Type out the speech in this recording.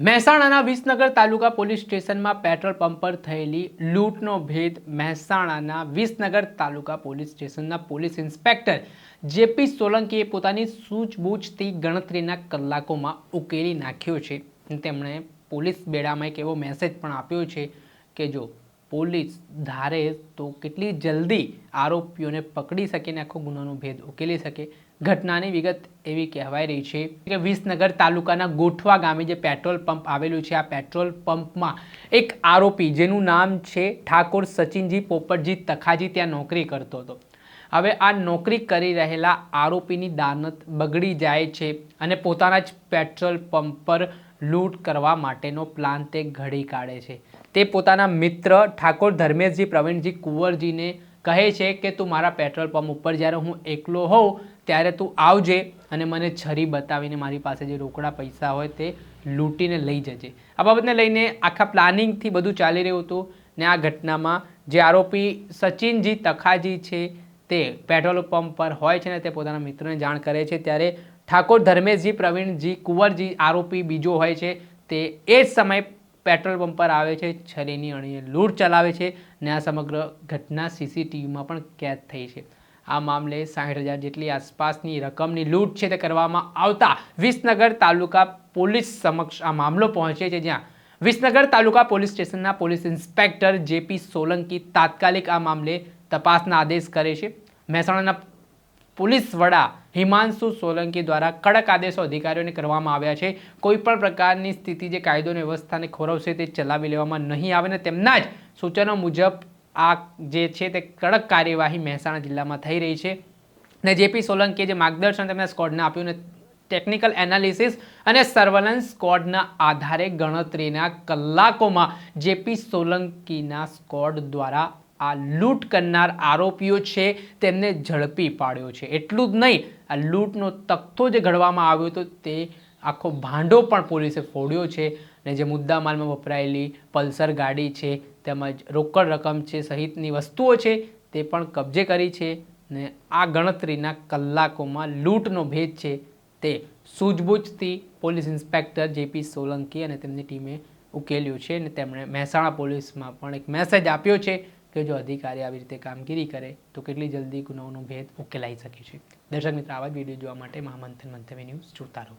મહેસાણાના વિસનગર તાલુકા પોલીસ સ્ટેશનમાં petrol pump પર થયેલી લૂંટનો ભેદ મહેસાણાના વિસનગર તાલુકા પોલીસ સ્ટેશનના પોલીસ ઇન્સ્પેક્ટર જેપી સોલંકીએ પોતાની સૂઝબૂછથી ગણતરીના કલાકોમાં ઉકેલી નાખ્યો છે. તેમણે પોલીસ બેડામાં એક એવો મેસેજ પણ આપ્યો છે કે જો પોલીસ ધારે તો કેટલી જલ્દી આરોપીઓને પકડી શકે અને આખો ગુનાનો ભેદ ઉકેલી શકે. ઘટનાની વિગત એવી કહેવાય રહી છે કે વિસનગર તાલુકાના ગોઠવા ગામે જે પેટ્રોલ પંપ આવેલું છે, આ પેટ્રોલ પંપમાં એક આરોપી જેનું નામ છે ઠાકોર સચિનજી પોપટજી તખાજી, ત્યાં નોકરી કરતો હતો. હવે આ નોકરી કરી રહેલા આરોપીની દાનત બગડી જાય છે અને પોતાના જ પેટ્રોલ પંપ પર લૂંટ કરવા માટેનો પ્લાન તે ઘડી કાઢે છે. તે પોતાના મિત્ર ઠાકોર ધર્મેશજી, પ્રવીણજી કુંવરજીને કહે છે કે, તું મારા પેટ્રોલ પંપ ઉપર જ્યારે હું એકલો હોઉં ત્યારે તું આવજે અને મને છરી બતાવીને મારી પાસે જે રોકડા પૈસા હોય તે લૂંટીને લઈ જજે. આ બાબતને લઈને આખા પ્લાનિંગથી બધું ચાલી રહ્યું હતું ને આ ઘટનામાં જે આરોપી સચિનજી તખાજી છે તે પેટ્રોલ પંપ પર હોય છે ને તે પોતાના મિત્રને જાણ કરે છે ત્યારે ઠાકોર ધર્મેશજી, પ્રવીણજી, કુંવરજી આરોપી બીજો હોય છે તે એ જ સમયે પેટ્રોલ પંપ પર આવે છે, છરીની અણીએ લૂંટ ચલાવે છે ને આ સમગ્ર ઘટના સીસીટીવીમાં પણ કેદ થઈ છે. આ મામલે સાઠ હજાર જેટલી આસપાસની રકમની લૂંટ છે તે કરવામાં આવતા વિસનગર તાલુકા પોલીસ સમક્ષ આ મામલો પહોંચે છે જ્યાં વિસનગર તાલુકા પોલીસ સ્ટેશનના પોલીસ ઇન્સ્પેક્ટર જેપી સોલંકી તાત્કાલિક આ મામલે તપાસના આદેશ કરે છે. મહેસાણાના પોલીસ વડા હિમાંશુ સોલંકી દ્વારા કડક આદેશો અધિકારીઓને કરવામાં આવ્યા છે. કોઈપણ પ્રકારની સ્થિતિ જે કાયદો અને વ્યવસ્થાને ખોરવશે તે ચલાવી લેવામાં નહીં આવે ને તેમના જ સૂચનો મુજબ આ જે છે તે કડક કાર્યવાહી મહેસાણા જિલ્લામાં થઈ રહી છે. ને જેપી સોલંકીએ જે માર્ગદર્શન તેમના સ્કોડને આપ્યું ને ટેકનિકલ એનાલિસિસ અને સર્વેલન્સ સ્કોડના આધારે ગણતરીના કલાકોમાં જેપી સોલંકીના સ્કોડ દ્વારા આ લૂંટ કરનાર આરોપીઓ છે તેમને ઝડપી પાડ્યો છે. એટલું જ નહીં, આ લૂંટનો તખ્તો જે ઘડવામાં આવ્યો હતો તે આખો ભાંડો પણ પોલીસે ફોડ્યો છે ને જે મુદ્દામાલમાં વપરાયેલી પલ્સર ગાડી છે, તેમજ રોકડ રકમ છે, સહિતની વસ્તુઓ છે, તે પણ કબજે કરી છે ને આ ગણતરીના કલાકોમાં લૂંટનો ભેદ છે તે સૂઝબૂછથી પોલીસ ઇન્સ્પેક્ટર જેપી સોલંકી અને તેમની ટીમે ઉકેલ્યું છે અને તેમણે મહેસાણા પોલીસમાં પણ એક મેસેજ આપ્યો છે કે જો અધિકારી આવી રીતે કામગીરી કરે, તો કેટલી જલ્દી ગુનાઓનો ભેદ ઉકેલાઈ શકે છે. દર્શક મિત્રો, આવા જ વીડિયો જોવા માટે મહામંથન મંતવ્ય ન્યૂઝ જોતા રહો.